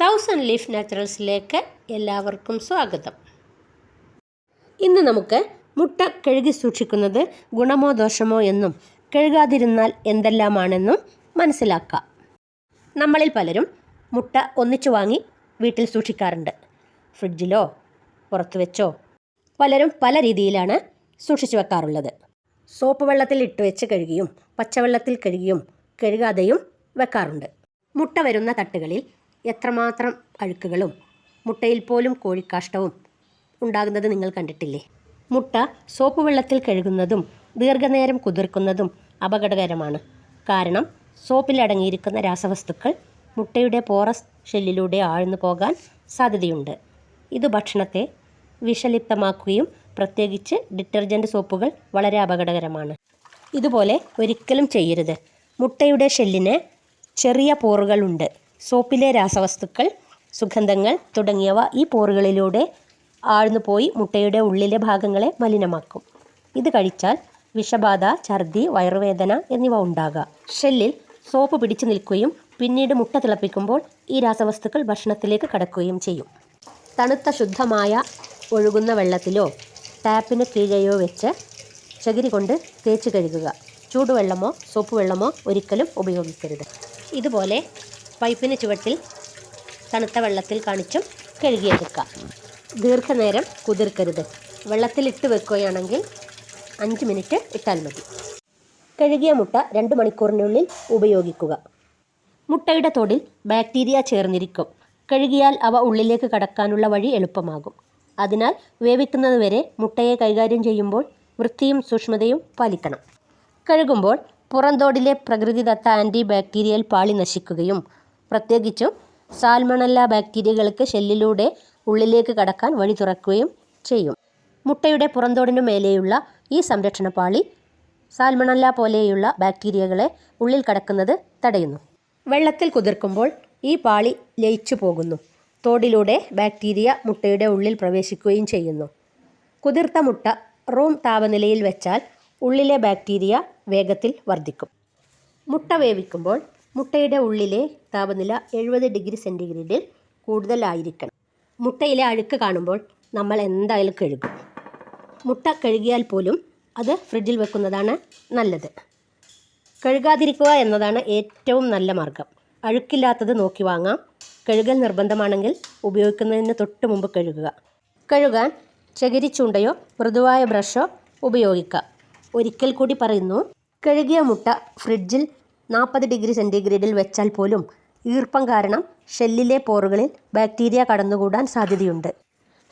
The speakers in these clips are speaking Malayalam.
തൗസൻഡ് ലീഫ് നാച്ചുറൽസിലേക്ക് എല്ലാവർക്കും സ്വാഗതം. ഇന്ന് നമുക്ക് മുട്ട കഴുകി സൂക്ഷിക്കുന്നത് ഗുണമോ ദോഷമോ എന്നും കഴുകാതിരുന്നാൽ എന്തെല്ലാമാണെന്നും മനസ്സിലാക്കാം. നമ്മളിൽ പലരും മുട്ട ഒന്നിച്ചു വാങ്ങി വീട്ടിൽ സൂക്ഷിക്കാറുണ്ട്. ഫ്രിഡ്ജിലോ പുറത്തു വെച്ചോ പലരും പല രീതിയിലാണ് സൂക്ഷിച്ചു വെക്കാറുള്ളത്. സോപ്പ് വെള്ളത്തിൽ ഇട്ട് വെച്ച് കഴുകിയും പച്ചവെള്ളത്തിൽ കഴുകിയും കഴുകാതെയും വെക്കാറുണ്ട്. മുട്ട വരുന്ന തട്ടുകളിൽ എത്രമാത്രം അഴുക്കുകളും മുട്ടയിൽ പോലും കോഴിക്കാഷ്ടവും ഉണ്ടാകുന്നത് നിങ്ങൾ കണ്ടിട്ടില്ലേ? മുട്ട സോപ്പ് വെള്ളത്തിൽ കഴുകുന്നതും ദീർഘനേരം കുതിർക്കുന്നതും അപകടകരമാണ്. കാരണം സോപ്പിൽ അടങ്ങിയിരിക്കുന്ന രാസവസ്തുക്കൾ മുട്ടയുടെ പോറസ് ഷെല്ലിലൂടെ ആഴ്ന്നു പോകാൻ സാധ്യതയുണ്ട്. ഇത് ഭക്ഷണത്തെ വിഷലിപ്തമാക്കുകയും പ്രത്യേകിച്ച് ഡിറ്റർജന്റ് സോപ്പുകൾ വളരെ അപകടകരമാണ്. ഇതുപോലെ ഒരിക്കലും ചെയ്യരുത്. മുട്ടയുടെ ഷെല്ലിന് ചെറിയ പോറുകളുണ്ട്. സോപ്പിലെ രാസവസ്തുക്കൾ സുഗന്ധങ്ങൾ തുടങ്ങിയവ ഈ പോറുകളിലൂടെ ആഴ്ന്നു പോയി മുട്ടയുടെ ഉള്ളിലെ ഭാഗങ്ങളെ മലിനമാക്കും. ഇത് കഴിച്ചാൽ വിഷബാധ ഛർദി വയറുവേദന എന്നിവ ഉണ്ടാകാം. ഷെല്ലിൽ സോപ്പ് പിടിച്ചു നിൽക്കുകയും പിന്നീട് മുട്ട തിളപ്പിക്കുമ്പോൾ ഈ രാസവസ്തുക്കൾ ഭക്ഷണത്തിലേക്ക് കടക്കുകയും ചെയ്യും. തണുത്ത ശുദ്ധമായ ഒഴുകുന്ന വെള്ളത്തിലോ ടാപ്പിന് കീഴെയോ വെച്ച് ചകിരി കൊണ്ട് തേച്ച് കഴുകുക. ചൂടുവെള്ളമോ സോപ്പ് വെള്ളമോ ഒരിക്കലും ഉപയോഗിക്കരുത്. ഇതുപോലെ പൈപ്പിന് ചുവട്ടിൽ തണുത്ത വെള്ളത്തിൽ കാണിച്ചും കഴുകിയെടുക്കാം ദീർഘനേരം കുതിർക്കരുത്. വെള്ളത്തിലിട്ട് വെക്കുകയാണെങ്കിൽ അഞ്ച് മിനിറ്റ് ഇട്ടാൽ മതി. കഴുകിയ മുട്ട രണ്ട് മണിക്കൂറിനുള്ളിൽ ഉപയോഗിക്കുക. മുട്ടയുടെ തോടിൽ ബാക്ടീരിയ ചേർന്നിരിക്കും. കഴുകിയാൽ അവ ഉള്ളിലേക്ക് കടക്കാനുള്ള വഴി എളുപ്പമാകും. അതിനാൽ വേവിക്കുന്നതുവരെ മുട്ടയെ കൈകാര്യം ചെയ്യുമ്പോൾ വൃത്തിയും സൂക്ഷ്മതയും പാലിക്കണം. കഴുകുമ്പോൾ പുറന്തോടിലെ പ്രകൃതിദത്ത ആന്റി ബാക്ടീരിയൽ പാളി നശിക്കുകയും പ്രത്യേകിച്ചും സാൽമണല്ല ബാക്ടീരിയകൾക്ക് ഷെല്ലിലൂടെ ഉള്ളിലേക്ക് കടക്കാൻ വഴി തുറക്കുകയും ചെയ്യും. മുട്ടയുടെ പുറന്തോടിനു മേലെയുള്ള ഈ സംരക്ഷണ പാളി സാൽമണല്ല പോലെയുള്ള ബാക്ടീരിയകളെ ഉള്ളിൽ കടക്കുന്നത് തടയുന്നു. വെള്ളത്തിൽ കുതിർക്കുമ്പോൾ ഈ പാളി ലയിച്ചു പോകുന്നു. തോടിലൂടെ ബാക്ടീരിയ മുട്ടയുടെ ഉള്ളിൽ പ്രവേശിക്കുകയും ചെയ്യുന്നു. കുതിർത്ത മുട്ട റൂം താപനിലയിൽ വെച്ചാൽ ഉള്ളിലെ ബാക്ടീരിയ വേഗത്തിൽ വർദ്ധിക്കും. മുട്ട വേവിക്കുമ്പോൾ മുട്ടയുടെ ഉള്ളിലെ താപനില എഴുപത് ഡിഗ്രി സെന്റിഗ്രേഡിൽ കൂടുതലായിരിക്കണം. മുട്ടയിലെ അഴുക്ക് കാണുമ്പോൾ നമ്മൾ എന്തായാലും കഴുകും. മുട്ട കഴുകിയാൽ പോലും അത് ഫ്രിഡ്ജിൽ വെക്കുന്നതാണ് നല്ലത്. കഴുകാതിരിക്കുക എന്നതാണ് ഏറ്റവും നല്ല മാർഗം. അഴുക്കില്ലാത്തത് നോക്കി വാങ്ങാം. കഴുകൽ നിർബന്ധമാണെങ്കിൽ ഉപയോഗിക്കുന്നതിന് തൊട്ട് മുമ്പ് കഴുകുക. കഴുകാൻ ചകിരിച്ചുണ്ടയോ മൃദുവായ ബ്രഷോ ഉപയോഗിക്കാം. ഒരിക്കൽ കൂടി പറയുന്നു കഴുകിയ മുട്ട ഫ്രിഡ്ജിൽ നാൽപ്പത് ഡിഗ്രി സെന്റിഗ്രേഡിൽ വെച്ചാൽ പോലും ഈർപ്പം കാരണം ഷെല്ലിലെ പോറുകളിൽ ബാക്ടീരിയ കടന്നുകൂടാൻ സാധ്യതയുണ്ട്.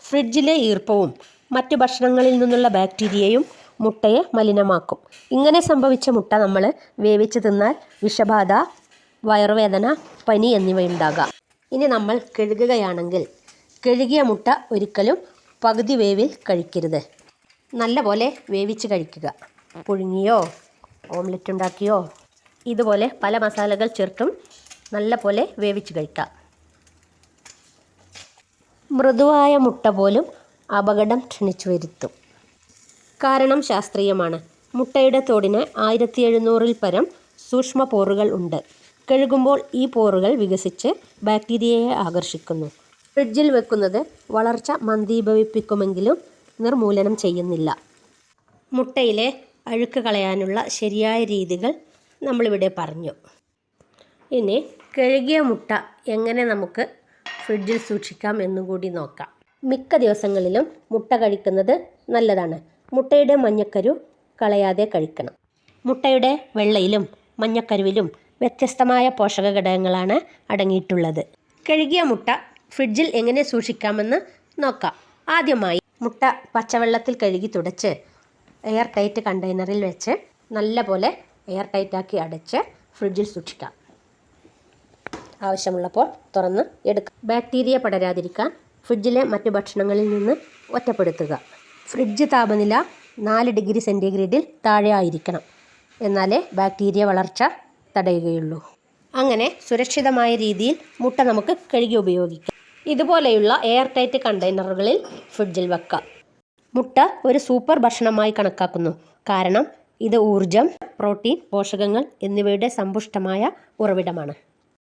ഫ്രിഡ്ജിലെ ഈർപ്പവും മറ്റു ഭക്ഷണങ്ങളിൽ നിന്നുള്ള ബാക്ടീരിയയും മുട്ടയെ മലിനമാക്കും. ഇങ്ങനെ സംഭവിച്ച മുട്ട നമ്മൾ വേവിച്ച് തിന്നാൽ വിഷബാധ വയറുവേദന പനി എന്നിവയുണ്ടാകാം. ഇനി നമ്മൾ കഴുകുകയാണെങ്കിൽ കഴുകിയ മുട്ട ഒരിക്കലും പകുതി വേവിൽ കഴിക്കരുത്. നല്ലപോലെ വേവിച്ച് കഴിക്കുക. പുഴുങ്ങിയോ ഓംലെറ്റ് ഉണ്ടാക്കിയോ ഇതുപോലെ പല മസാലകൾ ചേർത്തും നല്ല പോലെ വേവിച്ച് കഴിക്കാം. മൃദുവായ മുട്ട പോലും അപകടം ക്ഷണിച്ചു വരുത്തും. കാരണം ശാസ്ത്രീയമാണ്. മുട്ടയുടെ തോടിന് ആയിരത്തി എഴുന്നൂറിൽ പരം സൂക്ഷ്മ പോറുകൾ ഉണ്ട്. കഴുകുമ്പോൾ ഈ പോറുകൾ വികസിച്ച് ബാക്ടീരിയയെ ആകർഷിക്കുന്നു. ഫ്രിഡ്ജിൽ വെക്കുന്നത് വളർച്ച മന്ദീഭവിപ്പിക്കുമെങ്കിലും നിർമൂലനം ചെയ്യുന്നില്ല. മുട്ടയിലെ അഴുക്ക് കളയാനുള്ള ശരിയായ രീതികൾ നമ്മളിവിടെ പറഞ്ഞു. ഇനി കഴുകിയ മുട്ട എങ്ങനെ നമുക്ക് ഫ്രിഡ്ജിൽ സൂക്ഷിക്കാം എന്നുകൂടി നോക്കാം. മിക്ക ദിവസങ്ങളിലും മുട്ട കഴിക്കുന്നത് നല്ലതാണ്. മുട്ടയുടെ മഞ്ഞക്കരു കളയാതെ കഴിക്കണം. മുട്ടയുടെ വെള്ളയിലും മഞ്ഞക്കരുവിലും വ്യത്യസ്തമായ പോഷക ഘടകങ്ങളാണ് അടങ്ങിയിട്ടുള്ളത്. കഴുകിയ മുട്ട ഫ്രിഡ്ജിൽ എങ്ങനെ സൂക്ഷിക്കാമെന്ന് നോക്കാം. ആദ്യമായി മുട്ട പച്ചവെള്ളത്തിൽ കഴുകി തുടച്ച് എയർ ടൈറ്റ് കണ്ടെയ്നറിൽ വെച്ച് നല്ലപോലെ എയർ ടൈറ്റാക്കി അടച്ച് ഫ്രിഡ്ജിൽ സൂക്ഷിക്കാം. ആവശ്യമുള്ളപ്പോൾ തുറന്ന് എടുക്കാം. ബാക്ടീരിയ പടരാതിരിക്കാൻ ഫ്രിഡ്ജിലെ മറ്റു ഭക്ഷണങ്ങളിൽ നിന്ന് ഒറ്റപ്പെടുത്തുക. ഫ്രിഡ്ജ് താപനില നാല് ഡിഗ്രി സെന്റിഗ്രേഡിൽ താഴെ ആയിരിക്കണം. എന്നാലേ ബാക്ടീരിയ വളർച്ച തടയുകയുള്ളൂ. അങ്ങനെ സുരക്ഷിതമായ രീതിയിൽ മുട്ട നമുക്ക് കഴുകി ഉപയോഗിക്കാം. ഇതുപോലെയുള്ള എയർ ടൈറ്റ് കണ്ടെയ്നറുകളിൽ ഫ്രിഡ്ജിൽ വെക്കാം. മുട്ട ഒരു സൂപ്പർ ഭക്ഷണമായി കണക്കാക്കുന്നു. കാരണം ഇത് ഊർജം പ്രോട്ടീൻ പോഷകങ്ങൾ എന്നിവയുടെ സമ്പുഷ്ടമായ ഉറവിടമാണ്.